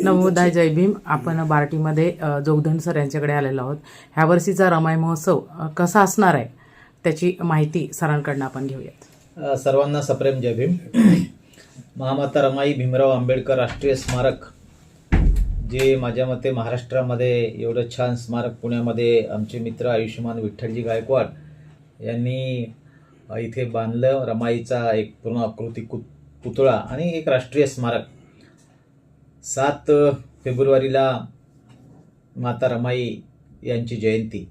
नवोदय जय भीम. आपण बार्टीमध्ये जोगदंड सर यांच्याकडे आलेलो आहोत. ह्या वर्षीचा रमाई महोत्सव कसा असणार आहे त्याची माहिती सरांकडनं आपण घेऊयात. सर्वांना सप्रेम जय भीम. महामाता रमाई भीमराव आंबेडकर राष्ट्रीय स्मारक जे माझ्या मते महाराष्ट्रामध्ये एवढं छान स्मारक पुण्यामध्ये आमचे मित्र आयुष्यमान विठ्ठलजी गायकवाड यांनी इथे बांधलं. रमाईचा एक पूर्ण आकृती कु पुतळा आणि एक राष्ट्रीय स्मारक. सात फेब्रुवारीला माता रमाई यांची जयंती.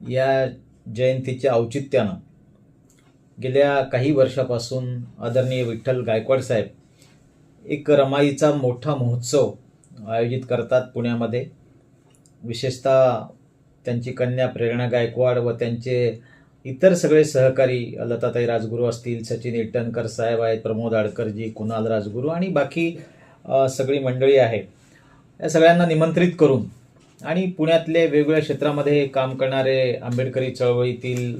या जयंतीच्या औचित्यानं गेल्या काही वर्षापासून आदरणीय विठ्ठल गायकवाड साहेब एक रमाईचा मोठा महोत्सव आयोजित करतात पुण्यामध्ये. विशेषतः त्यांची कन्या प्रेरणा गायकवाड व त्यांचे इतर सगळे सहकारी लताताई राजगुरू असतील सचिन इट्टणकर साहेब आहेत प्रमोद आडकरजी कुणाल राजगुरू आणि बाकी सगळी मंडळी आहे. या सगळ्यांना निमंत्रित करून आणि पुण्यातले वेगवेगळ्या क्षेत्रामध्ये काम करणारे आंबेडकरी चळवळीतील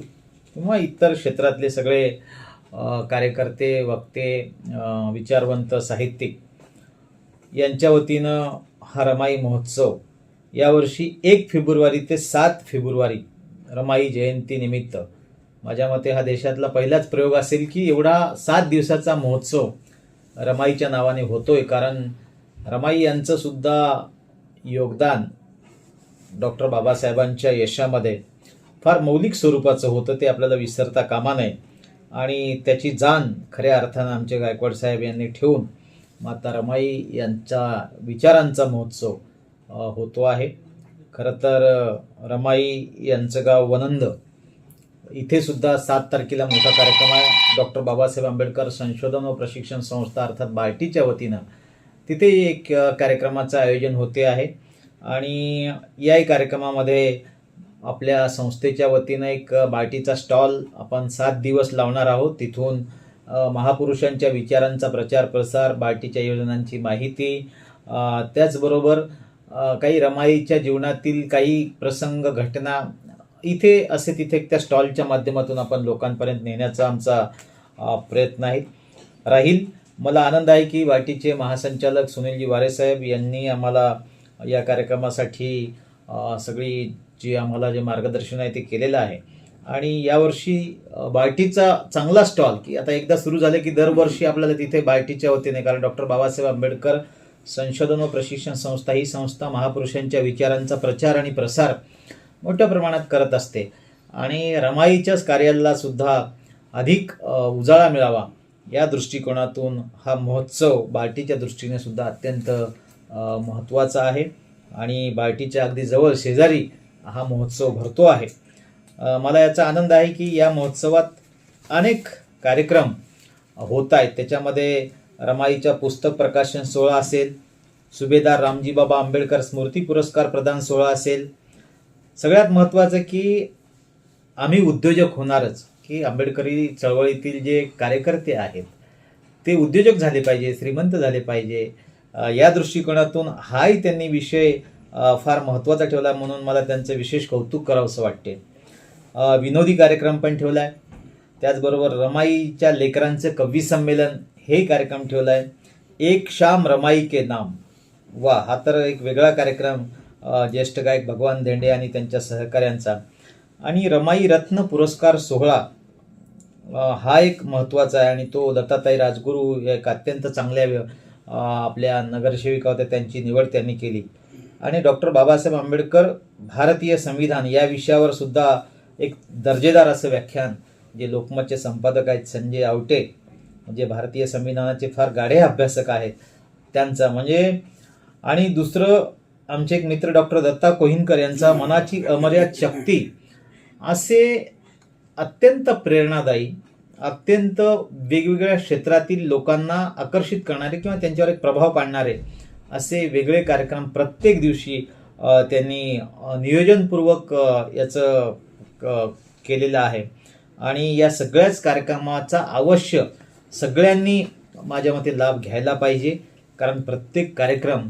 किंवा इतर क्षेत्रातले सगळे कार्यकर्ते वक्ते विचारवंत साहित्यिक यांच्या वतीनं हा रमाई महोत्सव यावर्षी एक फेब्रुवारी ते सात फेब्रुवारी रमाई जयंतीनिमित्त माझ्या मते हा देशातला पहिलाच प्रयोग असेल की एवढा सात दिवसाचा महोत्सव रमाईच्या नावाने होतोय कारण रमाई यांचं सुद्धा योगदान डॉक्टर बाबासाहेबांच्या यशामध्ये फार मौलिक स्वरूपाचं होतं ते आपल्याला विसरता कामा नये. आणि त्याची जाण खऱ्या अर्थानं आमचे गायकवाड साहेब यांनी ठेवून माता रमाई यांच्या विचारांचा महोत्सव होतो आहे. खरं तर रमाई यांचं गाव वनंद इथे सुद्धा सात तारखेला मोठा कार्यक्रम आहे. डॉक्टर बाबासाहेब आंबेडकर संशोधन व प्रशिक्षण संस्था अर्थात बार्टीच्या वतीनं तिथे एक कार्यक्रमाचं आयोजन होते आहे. आणि याही कार्यक्रमामध्ये आपल्या संस्थेच्या वतीनं एक अ, बार्टीचा स्टॉल आपण सात दिवस लावणार आहोत. तिथून महापुरुषांच्या विचारांचा प्रचार प्रसार बार्टीच्या योजनांची माहिती त्याचबरोबर काही रमाईच्या जीवनातील काही प्रसंग घटना इथे असे तिथे त्या स्टॉलच्या माध्यमातून आपण लोकांपर्यंत नेण्याचा आमचा प्रयत्न आहे. राहील मला आनंद आहे की वाटीचे महासंचालक सुनीलजी वारेसाहेब यांनी आम्हाला या कार्यक्रमासाठी सगळी जी आम्हाला जे मार्गदर्शन आहे ते केलेलं आहे. आणि यावर्षी अ, बार्टीचा चांगला स्टॉल की आता एकदा सुरू झाले की दरवर्षी आपल्याला तिथे बार्टीच्या वतीने कारण डॉक्टर बाबासाहेब आंबेडकर संशोधन व प्रशिक्षण संस्था ही संस्था महापुरुषांच्या विचारांचा प्रचार आणि प्रसार मोठ्या प्रमाणात करत असते. आणि रमाईच्याच कार्याला सुद्धा अधिक उजाळा मिळावा या दृष्टिकोनातून हा महोत्सव बार्टीच्या दृष्टीने सुद्धा अत्यंत महत्त्वाचा आहे. आणि बार्टीच्या अगदी जवळ शेजारी हा महोत्सव भरतो आहे. मला याचा आनंद आहे की या महोत्सवात अनेक कार्यक्रम होत आहेत. त्याच्यामध्ये रमाईच्या पुस्तक प्रकाशन सोहळा असेल सुभेदार रामजीबाबा आंबेडकर स्मृती पुरस्कार प्रदान सोहळा असेल सगळ्यात महत्त्वाचं की आम्ही उद्योजक होणारच की आंबेडकरी चळवळीतील जे कार्यकर्ते आहेत ते उद्योजक झाले पाहिजे श्रीमंत झाले पाहिजे. या दृष्टिकोनातून हाही त्यांनी विषय फार महत्त्वाचा ठेवला म्हणून मला त्यांचं विशेष कौतुक करावंसं वाटते विनोदी कार्यक्रम पण ठेवला आहे त्याचबरोबर रमाईच्या लेकरांचं कवी संमेलन हे कार्यक्रम ठेवला आहे एक शाम रमाई के नाम. वा हा तर एक वेगळा कार्यक्रम. ज्येष्ठ गायक भगवान धेंडे आणि त्यांच्या सहकाऱ्यांचा. आणि रमाई रत्न पुरस्कार सोहळा हा एक महत्त्वाचा आहे आणि तो दत्ताताई राजगुरू एक अत्यंत चांगल्या आपल्या नगरसेविका होत्या त्यांची निवड त्यांनी केली. आणि डॉक्टर बाबासाहेब आंबेडकर भारतीय संविधान या विषयावर सुद्धा एक दर्जेदार असं व्याख्यान जे लोकमतचे संपादक आहेत संजय आवटे जे भारतीय संविधानाचे फार गाढे अभ्यासक आहेत त्यांचा म्हणजे आणि दुसरं आमचे एक मित्र डॉक्टर दत्ता कोहिनकर यांचा मनाची अमर्याद शक्ती असे अत्यंत प्रेरणादायी अत्यंत वेगवेगळ्या क्षेत्रातील लोकांना आकर्षित करणारे किंवा त्यांच्यावर एक प्रभाव पाडणारे असे वेगळे कार्यक्रम प्रत्येक दिवशी त्यांनी नियोजनपूर्वक याचं क- केलेलं आहे. आणि या सगळ्याच कार्यक्रमाचा अवश्य सगळ्यांनी माझ्या मते लाभ घ्यायला पाहिजे. कारण प्रत्येक कार्यक्रम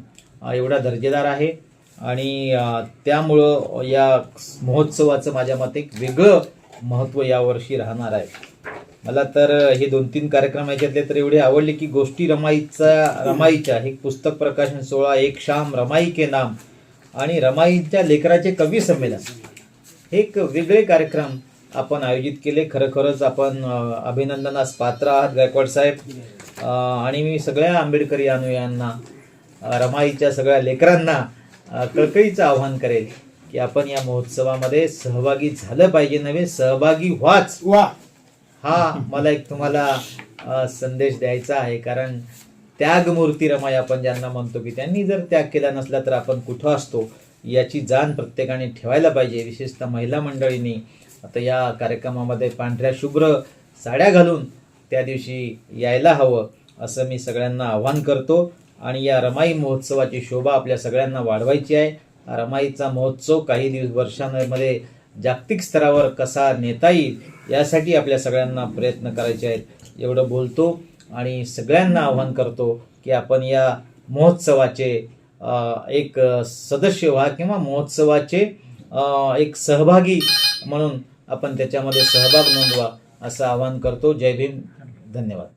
एवढा दर्जेदार आहे. आणि त्यामुळं या महोत्सवाचं माझ्या मते एक वेगळं महत्त्व यावर्षी राहणार आहे. मला तर हे दोन तीन कार्यक्रम याच्यातले तर एवढे आवडले की गोष्टी रमाईचा रमाईच्या. हे पुस्तक प्रकाशन सोहळा एक शाम रमाई के नाम आणि रमाईच्या लेकराचे कवी संमेलन. हे एक वेगळे कार्यक्रम आपण आयोजित केले. खरोखरच आपण अभिनंदनास पात्र आहात गायकवाड साहेब. आणि मी सगळ्या आंबेडकरी अनुयांना रमाईच्या सगळ्या लेकरांना कळकळीचं आव्हान करेल की आपण या महोत्सवामध्ये सहभागी झालं पाहिजे नव्हे सहभागी व्हाच. वा. हा मला एक तुम्हाला संदेश द्यायचा आहे कारण त्यागमूर्ती रमाई आपण ज्यांना म्हणतो की त्यांनी जर त्याग केला नसला तर आपण कुठं असतो याची जाण प्रत्येकाने ठेवायला पाहिजे विशेषतः महिला मंडळींनी. आता या कार्यक्रमामध्ये पांढऱ्या शुभ्र साड्या घालून त्या दिवशी यायला हवं असं मी सगळ्यांना आव्हान करतो. आणि या रमाई महोत्सवाची शोभा आपल्या सगळ्यांना वाढवायची आहे. हा रमाईचा महोत्सव काही दिवस वर्षांमध्ये जागतिक स्तरावर कसा नेता येईल यासाठी आपल्या सगळ्यांना प्रयत्न करायचे आहेत. एवढं बोलतो आणि सगळ्यांना आव्हान करतो की आपण या महोत्सवाचे एक सदस्य व्हा किंवा महोत्सवाचे एक सहभागी म्हणून आपण त्याच्यामध्ये सहभाग नोंदवा असं आवाहन करतो. जय भीम. धन्यवाद.